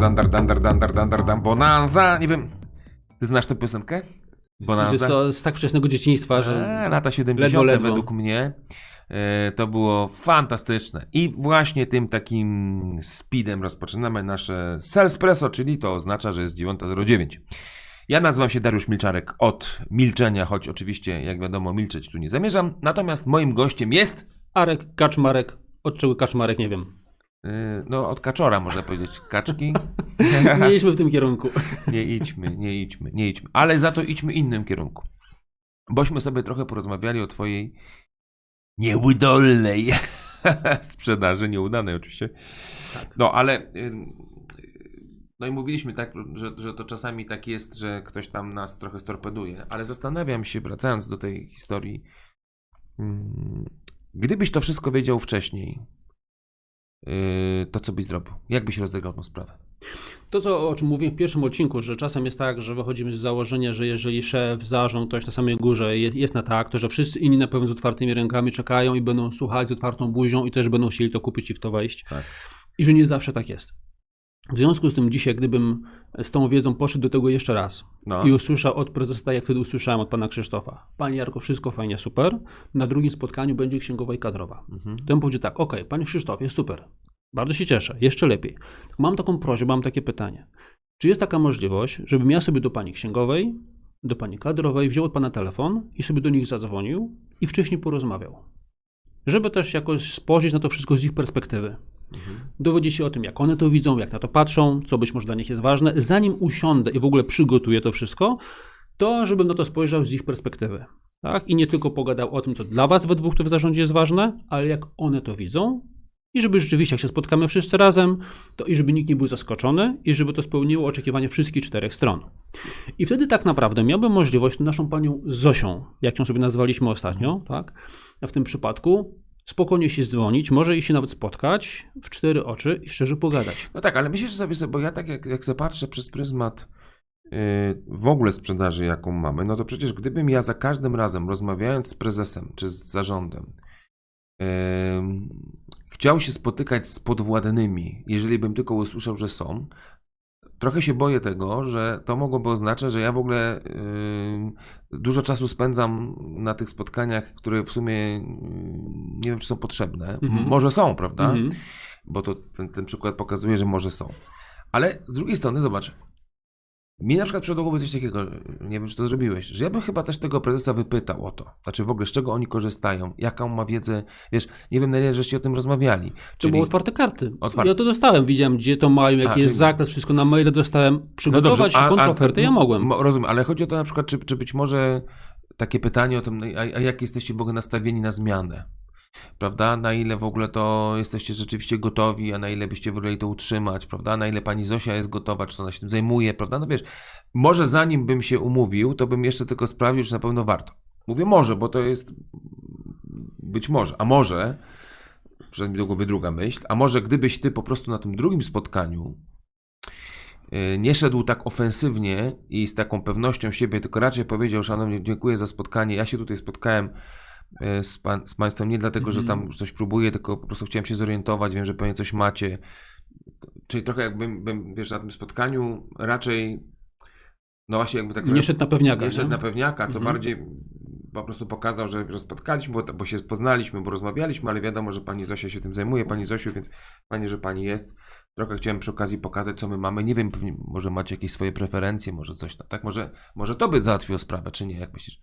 dandar, dandar, dandar, dandar, dam, bonanza. Nie wiem, ty znasz tę piosenkę? Bonanza? co, z tak wczesnego dzieciństwa, że E, lata 70. ledwo, ledwo. według mnie. E, to było fantastyczne. I właśnie tym takim speedem rozpoczynamy nasze Selspresso, czyli to oznacza, że jest 9.09. Ja nazywam się Dariusz Milczarek od milczenia, choć oczywiście, jak wiadomo, milczeć tu nie zamierzam. Natomiast moim gościem jest, Arek, Kaczmarek, od czego Kaczmarek, nie wiem. E, no od kaczora można powiedzieć, kaczki. Nie idźmy w tym kierunku. Nie idźmy, nie idźmy, nie idźmy. Ale za to idźmy innym kierunku. Bośmy sobie trochę porozmawiali o twojej nieudolnej sprzedaży, nieudanej oczywiście. No, ale no i mówiliśmy tak, że, że to czasami tak jest, że ktoś tam nas trochę storpeduje, ale zastanawiam się, wracając do tej historii, gdybyś to wszystko wiedział wcześniej, to co byś zrobił? Jak byś rozegrał tą sprawę? To, co, o czym mówiłem w pierwszym odcinku, że czasem jest tak, że wychodzimy z założenia, że jeżeli szef, zarząd, ktoś na samej górze je- jest na tak, to że wszyscy inni na pewno z otwartymi rękami czekają i będą słuchać z otwartą buzią i też będą chcieli to kupić i w to wejść. Tak. I że nie zawsze tak jest. W związku z tym dzisiaj, gdybym z tą wiedzą poszedł do tego jeszcze raz No. i usłyszał od prezesa, tak jak wtedy usłyszałem od pana Krzysztofa, panie Jarko, wszystko fajnie, super, na drugim spotkaniu będzie księgowa i kadrowa. Mhm. To bym powiedział tak, okej, panie Krzysztofie, super, bardzo się cieszę, jeszcze lepiej. Mam taką prośbę, mam takie pytanie. Czy jest taka możliwość, żebym ja sobie do pani księgowej, do pani kadrowej wziął od pana telefon i sobie do nich zadzwonił i wcześniej porozmawiał? Żeby też jakoś spojrzeć na to wszystko z ich perspektywy. Dowiedzieć się o tym, jak one to widzą, jak na to patrzą, co być może dla nich jest ważne. Zanim usiądę i w ogóle przygotuję to wszystko, to żebym na to spojrzał z ich perspektywy. Tak? I nie tylko pogadał o tym, co dla Was we dwóch to w zarządzie jest ważne, ale jak one to widzą. I żeby rzeczywiście, jak się spotkamy wszyscy razem, to i żeby nikt nie był zaskoczony, i żeby to spełniło oczekiwania wszystkich czterech stron. I wtedy tak naprawdę miałbym możliwość naszą panią Zosią, jak ją sobie nazwaliśmy ostatnio, tak? W tym przypadku spokojnie się dzwonić, może i się nawet spotkać w cztery oczy i szczerze pogadać. No tak, ale myślisz sobie, sobie bo ja tak jak, jak patrzę przez pryzmat yy, w ogóle sprzedaży, jaką mamy, no to przecież gdybym ja za każdym razem rozmawiając z prezesem czy z zarządem yy, chciał się spotykać z podwładnymi, jeżeli bym tylko usłyszał, że są, trochę się boję tego, że to mogłoby oznaczać, że ja w ogóle yy, dużo czasu spędzam na tych spotkaniach, które w sumie yy, nie wiem, czy są potrzebne. Mhm. Może są, prawda? Mhm. bo to ten, ten przykład pokazuje, że może są. Ale z drugiej strony, zobacz, mi na przykład przyszło coś takiego, nie wiem, czy to zrobiłeś, że ja bym chyba też tego prezesa wypytał o to. Znaczy w ogóle, z czego oni korzystają, jaką ma wiedzę, wiesz, nie wiem na ile żeście o tym rozmawiali. To były otwarte karty. Otwarte. Ja to dostałem, widziałem gdzie to mają, jaki czyli- jest zakres, wszystko na maile dostałem. Przygotować a- a- kontrofertę ja mogłem. mo- Rozumiem, ale chodzi o to na przykład, czy, czy być może takie pytanie o tym, a, a jak jesteście w ogóle nastawieni na zmianę? Prawda? Na ile w ogóle to jesteście rzeczywiście gotowi, a na ile byście woleli to utrzymać, prawda? Na ile pani Zosia jest gotowa, czy ona się tym zajmuje, prawda? No wiesz, może zanim bym się umówił, to bym jeszcze tylko sprawdził, czy na pewno warto. Mówię może, bo to jest być może, a może, mi do głowy druga myśl, a może gdybyś ty po prostu na tym drugim spotkaniu y, nie szedł tak ofensywnie i z taką pewnością siebie, tylko raczej powiedział, szanowni, dziękuję za spotkanie, ja się tutaj spotkałem z, pan, z Państwem nie dlatego, że tam coś próbuję, tylko po prostu chciałem się zorientować, wiem, że pewnie coś macie. Czyli trochę jakbym, bym, wiesz, na tym spotkaniu raczej, no właśnie jakby tak Nie szedł na pewniaka. nie szedł nie? na pewniaka, co Mhm. bardziej po prostu pokazał, że, że spotkaliśmy, bo, bo się poznaliśmy, bo rozmawialiśmy, ale wiadomo, że pani Zosia się tym zajmuje, pani Zosiu, więc fajnie, że pani jest. Trochę chciałem przy okazji pokazać, co my mamy. Nie wiem, może macie jakieś swoje preferencje, może coś tam, tak? Może, może to by załatwiło sprawę, czy nie, jak myślisz?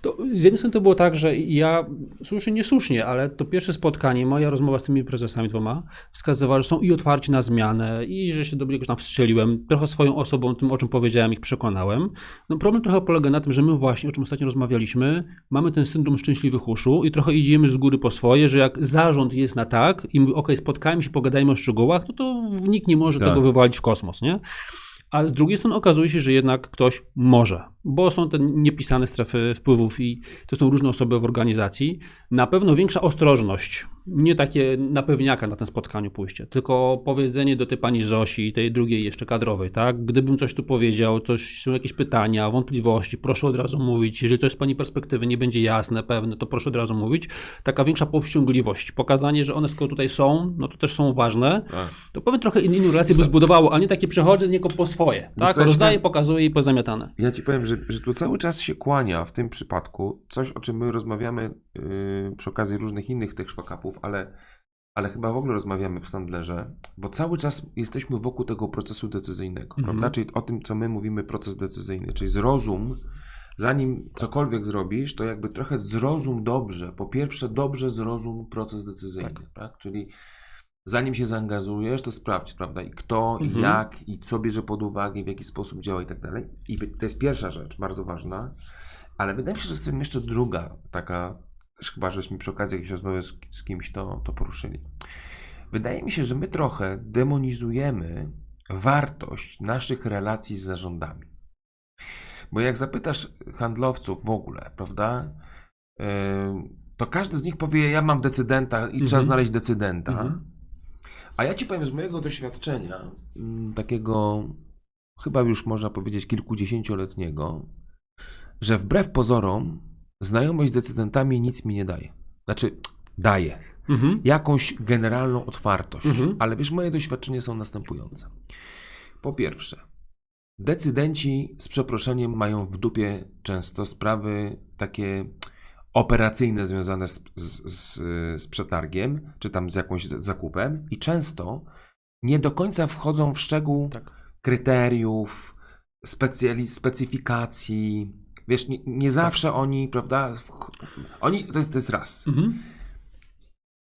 To z jednej strony to było tak, że ja, słusznie, niesłusznie, ale to pierwsze spotkanie, moja rozmowa z tymi prezesami dwoma wskazywała, że są i otwarci na zmianę, i że się do jakoś tam wstrzeliłem, trochę swoją osobą, tym o czym powiedziałem, ich przekonałem. No problem trochę polega na tym, że my właśnie, o czym ostatnio rozmawialiśmy, mamy ten syndrom szczęśliwych uszu i trochę idziemy z góry po swoje, że jak zarząd jest na tak i mówi, ok, spotkajmy się, pogadajmy o szczegółach, no to nikt nie może Tak. tego wywalić w kosmos, nie? A z drugiej strony okazuje się, że jednak ktoś może. Bo są te niepisane strefy wpływów i to są różne osoby w organizacji. Na pewno większa ostrożność, nie takie na pewniaka na tym spotkaniu pójście, tylko powiedzenie do tej pani Zosi, tej drugiej jeszcze kadrowej, tak? Gdybym coś tu powiedział, coś, są jakieś pytania, wątpliwości, proszę od razu mówić. Jeżeli coś z pani perspektywy nie będzie jasne, pewne, to proszę od razu mówić. Taka większa powściągliwość, pokazanie, że one skoro tutaj są, no to też są ważne. Tak. To powiem trochę in, inną relację by zbudowało, a nie takie przechodzę nieko po swoje. Tak? Rozdaję, pokazuję i pozamiatane. Ja ci powiem, że, że tu cały czas się kłania w tym przypadku coś, o czym my rozmawiamy yy, przy okazji różnych innych tych szwakapów, ale, ale chyba w ogóle rozmawiamy w Sandlerze, bo cały czas jesteśmy wokół tego procesu decyzyjnego, Mhm. prawda? Czyli o tym, co my mówimy proces decyzyjny, czyli zrozum, zanim cokolwiek zrobisz, to jakby trochę zrozum dobrze, po pierwsze dobrze zrozum proces decyzyjny, tak? Czyli zanim się zaangażujesz, to sprawdź, prawda, i kto, Mhm. i jak, i co bierze pod uwagę, w jaki sposób działa i tak dalej. I to jest pierwsza rzecz, bardzo ważna, ale wydaje mi się, że jest tym jeszcze druga taka, chyba, żeśmy przy okazji jakiejś rozmowy z, z kimś to, to poruszyli. Wydaje mi się, że my trochę demonizujemy wartość naszych relacji z zarządami. Bo jak zapytasz handlowców w ogóle, prawda, yy, to każdy z nich powie, ja mam decydenta i Mhm. trzeba znaleźć decydenta. Mhm. A ja ci powiem z mojego doświadczenia, mm, takiego chyba już można powiedzieć kilkudziesięcioletniego, że wbrew pozorom znajomość z decydentami nic mi nie daje. Znaczy, daje Mhm. jakąś generalną otwartość, Mhm. ale wiesz, moje doświadczenia są następujące. Po pierwsze, decydenci z przeproszeniem mają w dupie często sprawy takie operacyjne związane z, z, z, z przetargiem, czy tam z jakimś zakupem i często nie do końca wchodzą w szczegół Tak. kryteriów, specjali- specyfikacji. Wiesz, nie, nie zawsze oni, prawda, oni, to jest, to jest raz. Mhm.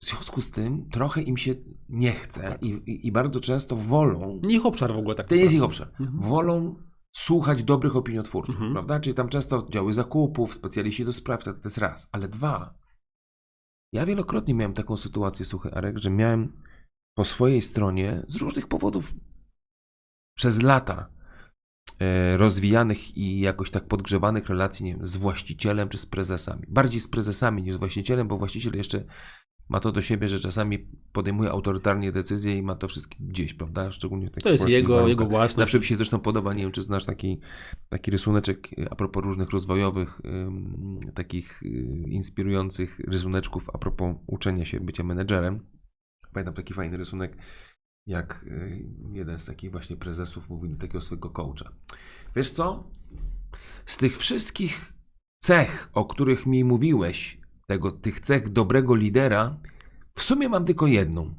W związku z tym trochę im się nie chce i, i, i bardzo często wolą, Nie ich obszar w ogóle tak. to jest ich obszar, Mhm. wolą słuchać dobrych opiniotwórców, Mhm. prawda? Czyli tam często oddziały zakupów, specjaliści do spraw, to, to jest raz. Ale dwa, ja wielokrotnie miałem taką sytuację, słuchaj Arek, że miałem po swojej stronie z różnych powodów przez lata e, rozwijanych i jakoś tak podgrzewanych relacji, nie wiem, z właścicielem czy z prezesami. Bardziej z prezesami niż z właścicielem, bo właściciel jeszcze ma to do siebie, że czasami podejmuje autorytarnie decyzje i ma to wszystko gdzieś, prawda? Szczególnie w takich To jest jego, warunkach. jego własność. Zawsze mi się zresztą podoba, nie wiem czy znasz taki, taki rysuneczek y, a propos różnych rozwojowych, ym, takich y, inspirujących rysuneczków a propos uczenia się bycia menedżerem. Pamiętam taki fajny rysunek, jak y, jeden z takich właśnie prezesów mówił takiego swojego coacha. Wiesz co? Z tych wszystkich cech, o których mi mówiłeś, tego, tych cech dobrego lidera, w sumie mam tylko jedną,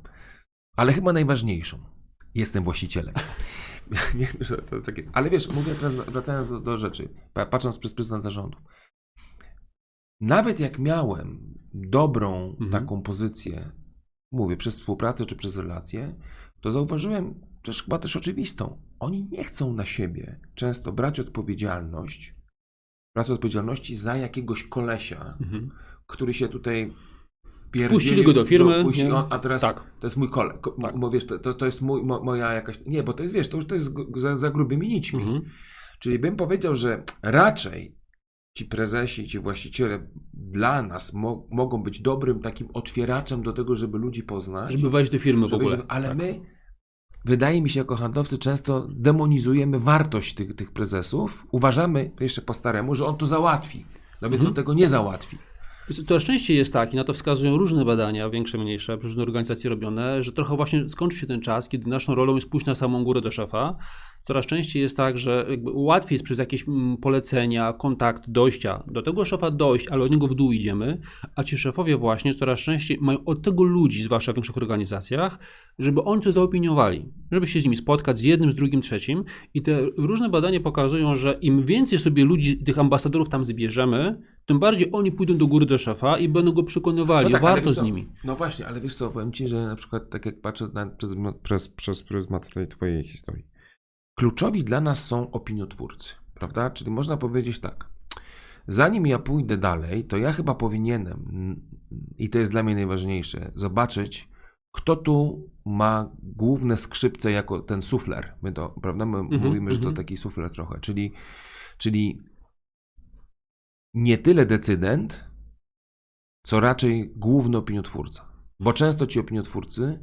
ale chyba najważniejszą. Jestem właścicielem. Tak. Ale wiesz, mówię teraz, wracając do, do rzeczy, pa- patrząc przez pryzmat zarządu. Nawet jak miałem dobrą Mhm. taką pozycję, mówię, przez współpracę czy przez relacje, to zauważyłem, też chyba też oczywistą, oni nie chcą na siebie często brać odpowiedzialność, brać odpowiedzialności za jakiegoś kolesia, Mhm. Który się tutaj Wpuścili go do firmy, nie? on- a teraz Tak. to jest mój kolega. Ko- Tak. Bo wiesz, to, to, to jest mój, mo, moja jakaś. Nie, bo to jest, wiesz, to już to jest za, za grubymi nićmi. Mhm. Czyli bym powiedział, że raczej ci prezesi, ci właściciele dla nas mo, mogą być dobrym takim otwieraczem do tego, żeby ludzi poznać. Żeby wejść do firmy w ogóle. ale Tak. my, wydaje mi się, jako handlowcy często demonizujemy wartość tych, tych prezesów. Uważamy, jeszcze po staremu, że on to załatwi. No więc Mhm. on tego nie załatwi. To szczęście jest tak, i na to wskazują różne badania, większe, mniejsze, różne organizacje robione, że trochę właśnie skończy się ten czas, kiedy naszą rolą jest pójść na samą górę do szefa. Coraz częściej jest tak, że łatwiej jest przez jakieś mm, polecenia, kontakt, dojścia do tego szefa dojść, ale od niego w dół idziemy, a ci szefowie właśnie coraz częściej mają od tego ludzi, zwłaszcza w większych organizacjach, żeby oni to zaopiniowali, żeby się z nimi spotkać, z jednym, z drugim, trzecim. I te różne badania pokazują, że im więcej sobie ludzi, tych ambasadorów tam zbierzemy, tym bardziej oni pójdą do góry do szefa i będą go przekonywali, No tak, warto z nimi. No właśnie, ale wiesz co, powiem Ci, że na przykład tak jak patrzę na, przez, przez, przez pryzmat tej Twojej historii. Kluczowi dla nas są opiniotwórcy, prawda? Czyli można powiedzieć tak, zanim ja pójdę dalej, to ja chyba powinienem, mm, i to jest dla mnie najważniejsze, zobaczyć, kto tu ma główne skrzypce jako ten sufler. My to, prawda? My Mhm, mówimy, że to mhm. taki sufler trochę, czyli, czyli nie tyle decydent, co raczej główny opiniotwórca. Bo często ci opiniotwórcy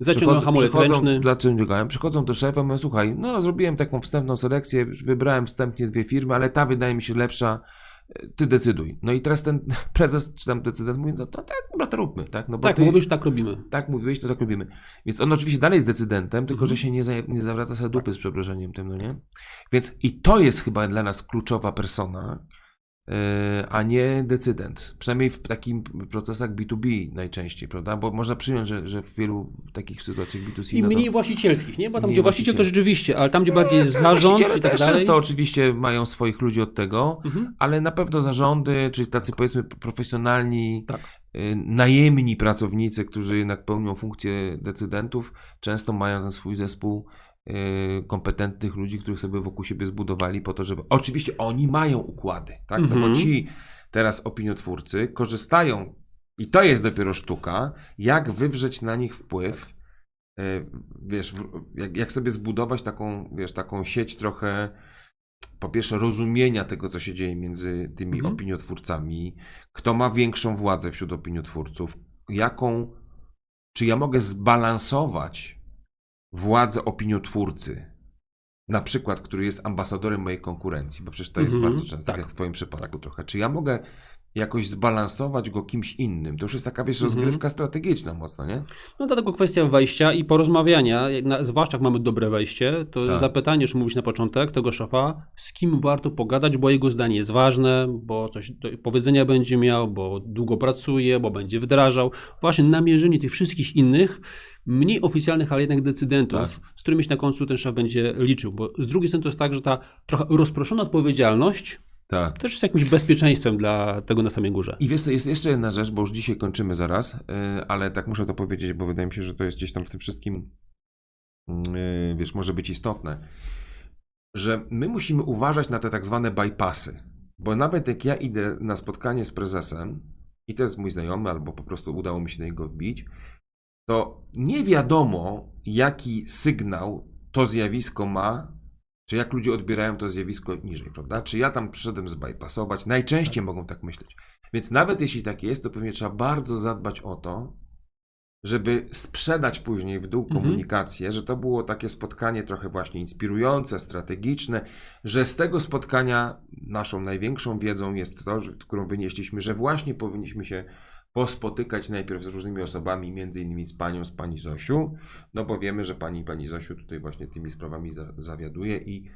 Zaciągam hamulec ręczny. Zaciągają, przychodzą do szefa mówią, słuchaj, no zrobiłem taką wstępną selekcję, wybrałem wstępnie dwie firmy, ale ta wydaje mi się lepsza, ty decyduj. No i teraz ten prezes czy tam decydent mówi, no to tak, dobra, to róbmy, tak? No bo Tak, ty, mówisz, tak robimy. tak mówiłeś, to tak robimy. Więc on oczywiście dalej jest decydentem, tylko Mhm. że się nie, za, nie zawraca sobie dupy z przeproszeniem tym, no nie? Więc i to jest chyba dla nas kluczowa persona, a nie decydent. Przynajmniej w takich procesach B2B najczęściej, prawda? Bo można przyjąć, że, że w wielu takich sytuacjach B2C... I no to- mniej właścicielskich, nie? Bo tam, Mniej gdzie właściciel to rzeczywiście, ale tam, gdzie bardziej jest zarząd Właściciele i tak dalej. często oczywiście mają swoich ludzi od tego, Mhm. ale na pewno zarządy, czyli tacy powiedzmy profesjonalni, Tak. y, najemni pracownicy, którzy jednak pełnią funkcję decydentów, często mają ten swój zespół y, kompetentnych ludzi, których sobie wokół siebie zbudowali po to, żeby... Oczywiście oni mają układy, tak? No bo Mhm. ci teraz opiniotwórcy korzystają i to jest dopiero sztuka, jak wywrzeć na nich wpływ, y, wiesz, jak, jak sobie zbudować taką, wiesz, taką sieć trochę po pierwsze rozumienia tego, co się dzieje między tymi Mhm. opiniotwórcami, kto ma większą władzę wśród opiniotwórców, jaką, czy ja mogę zbalansować władzę opiniotwórcy, na przykład, który jest ambasadorem mojej konkurencji, bo przecież to jest Mhm, bardzo często, tak tak. jak w twoim przypadku trochę, czy ja mogę jakoś zbalansować go kimś innym? To już jest taka, wiesz, Mhm. rozgrywka strategiczna mocno, nie? No dlatego kwestia wejścia i porozmawiania, na, zwłaszcza jak mamy dobre wejście, to Tak. zapytanie, czy mówić na początek tego szefa, z kim warto pogadać, bo jego zdanie jest ważne, bo coś do powiedzenia będzie miał, bo długo pracuje, bo będzie wdrażał. Właśnie namierzenie tych wszystkich innych, mniej oficjalnych, ale jednak decydentów, Tak. z którymi się na końcu ten szef będzie liczył. Bo z drugiej strony to jest tak, że ta trochę rozproszona odpowiedzialność Tak. też jest jakimś bezpieczeństwem dla tego na samej górze. I wiesz co, jest jeszcze jedna rzecz, bo już dzisiaj kończymy zaraz, yy, ale tak muszę to powiedzieć, bo wydaje mi się, że to jest gdzieś tam w tym wszystkim, yy, wiesz, może być istotne, że my musimy uważać na te tak zwane bypassy, bo nawet jak ja idę na spotkanie z prezesem i to jest mój znajomy, albo po prostu udało mi się na niego wbić, to nie wiadomo, jaki sygnał to zjawisko ma, czy jak ludzie odbierają to zjawisko niżej, prawda? Czy ja tam przyszedłem zbypassować? Najczęściej mogą tak myśleć. Więc nawet jeśli tak jest, to pewnie trzeba bardzo zadbać o to, żeby sprzedać później w dół Mhm. komunikację, że to było takie spotkanie trochę właśnie inspirujące, strategiczne, że z tego spotkania naszą największą wiedzą jest to, którą wynieśliśmy, że właśnie powinniśmy się pospotykać najpierw z różnymi osobami, między innymi z panią, z pani Zosiu, no bo wiemy, że pani pani Zosiu tutaj właśnie tymi sprawami za, zawiaduje i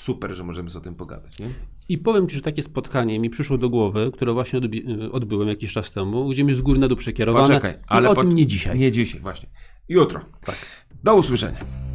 super, że możemy sobie o tym pogadać, nie? I powiem Ci, że takie spotkanie mi przyszło do głowy, które właśnie odbi- odbyłem jakiś czas temu, gdzie mnie z góry na dół przekierowane. Poczekaj, ale o po- tym nie dzisiaj. Nie dzisiaj, właśnie. Jutro. Tak. Do usłyszenia.